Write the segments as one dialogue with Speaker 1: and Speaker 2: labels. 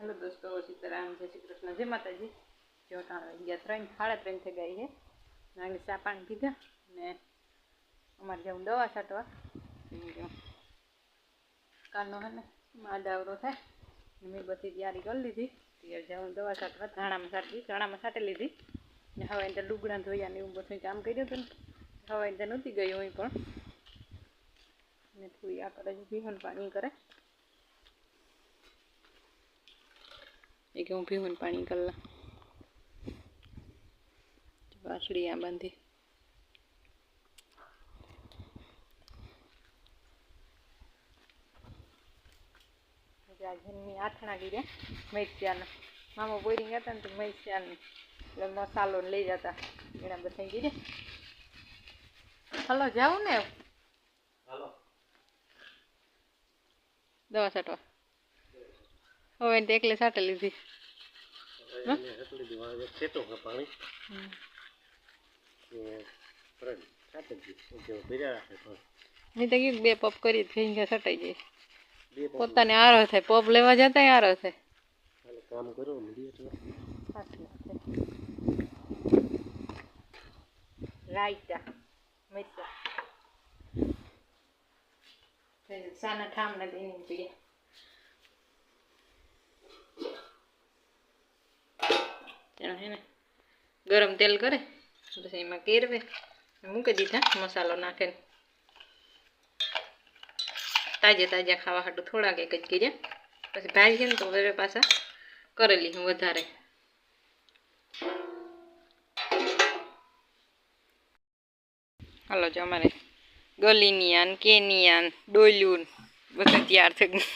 Speaker 1: Hello દોસ્તો, સીતારામ, જય શ્રી કૃષ્ણ. જય માતાજી. જો ટાણા ગયા ત્રણ, સાડા ત્રણ થઈ ગઈ છે. નાગલી ચા પાણી પીધા ને અમારે જવું દવા છાંટવા. કાલનો હે ને માદાવરો થાય. મેં બધી તૈયારી કરી લીધી. ત્યારે જવું દવા છાંટવા, ધાણામાં છાંટી ધાણામાં છાંટી લીધી. ને હવે એને ડુગડા ધોયા ને એવું બધું કામ કર્યું હતું ને. હવે એને નહોતી ગઈ હું પણ. ને થોડી આ કરે છે પાણી કરે. એ કે હું ભીહું પાણી કરેલા. વાસળી આ બાંધી. રાજનની આથણા કર્યા મૈસ્યાના મામા ગયા હતા ને તો મૈસ્યાની એટલે મસાલો ને લઈ જતા. એના બધા ગીરે. હલો જાઉં ને. દવા છાંટવા. હવે એને એકલે સાટે લીધી. મેં તો કીધું બે પપ કરી ગયા છટાઈ જાય પોતાને આરો થાય પપ લેવા જતા આરો થાય.
Speaker 2: કામ કરો
Speaker 1: રાયતા મરચા સાના ઠામ નથી એની પીએ. તેનો હે ને ગરમ તેલ કરે, પછી એમાં કેરવે, મૂકી દીધા, મસાલો નાખીને. તાજે તાજા ખાવા હાટું થોડાક એક જ કર્યા પછી ભાજી ને તો હવે પાછા કરેલી હું વધારે. હાલો, જો અમારે કેની આન દોલિયું બધું તૈયાર થઈ ગયું.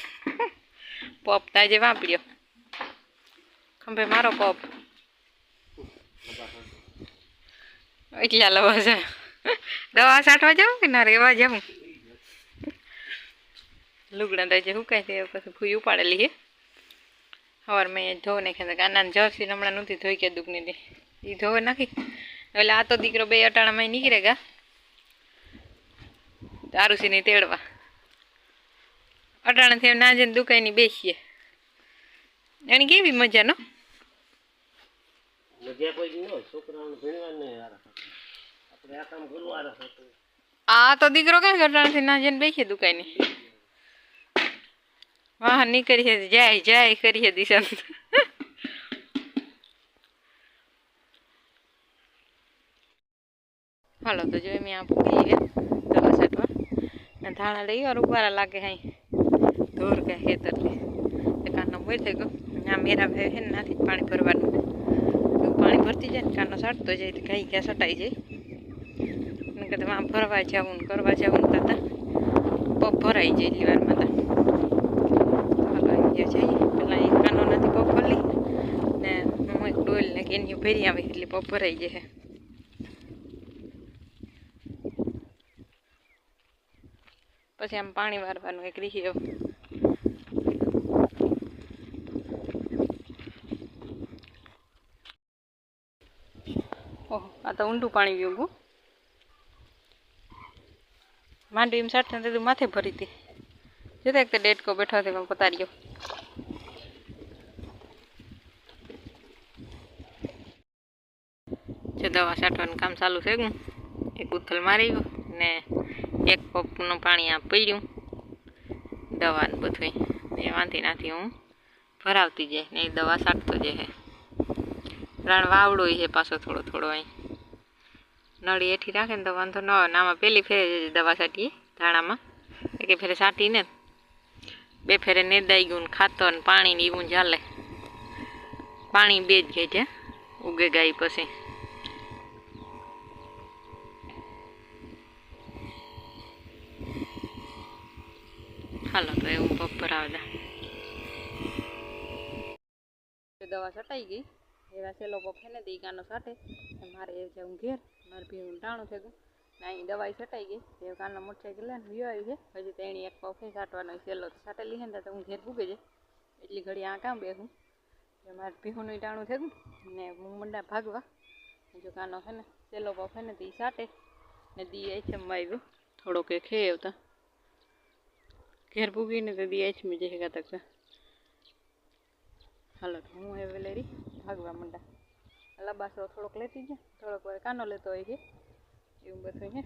Speaker 1: પપ તાજે વાપર્યો. ખંભે મારો પપ. એટલા લવા છે. દવા છાંટવા જાઉં કે ના રેવા જવું લુગડા તો જે હુકાય તે પછી ભૂઈ ઉપાડેલી છે. સવાર મેં ધોવ નાખ્યા હતા. આના જર્સી હમણાં નહોતી ધોઈ કે દુઃખની હતી. એ ધોવે નાખી. એટલે આ તો દીકરો બે અટાણામાં નીકળે ગા. દારૂસીને તેડવા. અટાણાથી ના જઈને દુકાની બેસીએ. એની કેવી મજા નો
Speaker 2: મજા કોઈ ન હોય, છોકરાઓને ભણવા નહીં યાર આપણે આ કામ કરવું આરસ હતું
Speaker 1: આ તો દીકરો કાંઈ અટાણાથી ના જઈને બેસીએ દુકાની? વાહ નીકળીએ જાય જાય કરીએ દિશા હાલો, તો જો એમ આ પૂરી ગયા દવા છાંટવા. ને ધાણા લઈ વાર ઉભારા લાગે હાઈ ધોર કે ખેતરથી એ કાનો મોર થઈ ગયો આ મેરા ભાઈ છે ને, નાથી જ પાણી ભરવાનું. એવું પાણી ભરતી જાય ને, કાનો સાટતો જાય તો ગાઈ ક્યાં સટાઈ જાય. ને કહેતા આમ ભરવા જવું ને, કરવા જવું તા પગ ભરાઈ જાય એટલી વારમાં તા જઈએ. પેલા એક કાનો નથી પગ ભરલી ને હું એક ને કેની ભરી આવે એટલે પગ ભરાઈ જાય પછી આમ પાણી વારવાનું એક રીહી ઓહો, આ તો ઊંડું પાણી ગયું ગયું માંડવી એમ સાઠ ને માથે ભરી હતી. જોતા એક તો ડેટકો બેઠો હતો એમાં પતાર્યો જો દવા છાંટવાનું કામ ચાલુ છે ગયું. એક ઉથલ મારી ગયો ને એક પપનું પાણી આ પીડ્યું. દવા ને બધું એ વાંધી નાથી હું ભરાવતી જાય ને એ દવા છાંટતો જાય. રાણ વાવડો છે પાછો થોડો થોડો અહીં. નળી એઠી રાખે ને તો વાંધો ન આવે આમાં પહેલી ફેરે દવા છાંટીએ ધાણામાં. એક ફેરે છાંટીને બે ફેરે નેદાઈ ગયું ખાતર ને પાણી ને એવું ચાલે પાણી બે જ છે, ઉગે ગાય પછી. હાલો તો એવું બપોર આવતા દવા છટાઈ ગઈ. એવા સેલો પગ છે ને તે કાનો છાટે ને મારે એ જવું ઘેર, મારે ભીનું ટાણું થઈ ગયું ને અહીં દવાઈ છટાઈ ગઈ. એ કાનો મોટરસાઇકલ લઈને વિયો આવી છે. હજી તો એની એક પગ સાટવાનો સેલો છાટેલી છે ને, તો હું ઘેર પૂગે છે એટલી ઘડી આ કામ બેસું મારે ભીહુંનું ટાણું થઈ ગયું ને હું મંડા ભાગવા. જો કાનો છે ને સેલો પગ છે ને, તે સાટે. ને દી આઈચમમાં આવ્યું. થોડોક એ ખે આવતા. ઘેર ભૂગીને તો દી આઈચમી જશે કાતક હાલો, તો હું હવે લેરી ભાગવા માંડા લબાસરો થોડોક લેતી જ થોડોક વાર કાનો લેતો હોય છે. એવું બધું છે.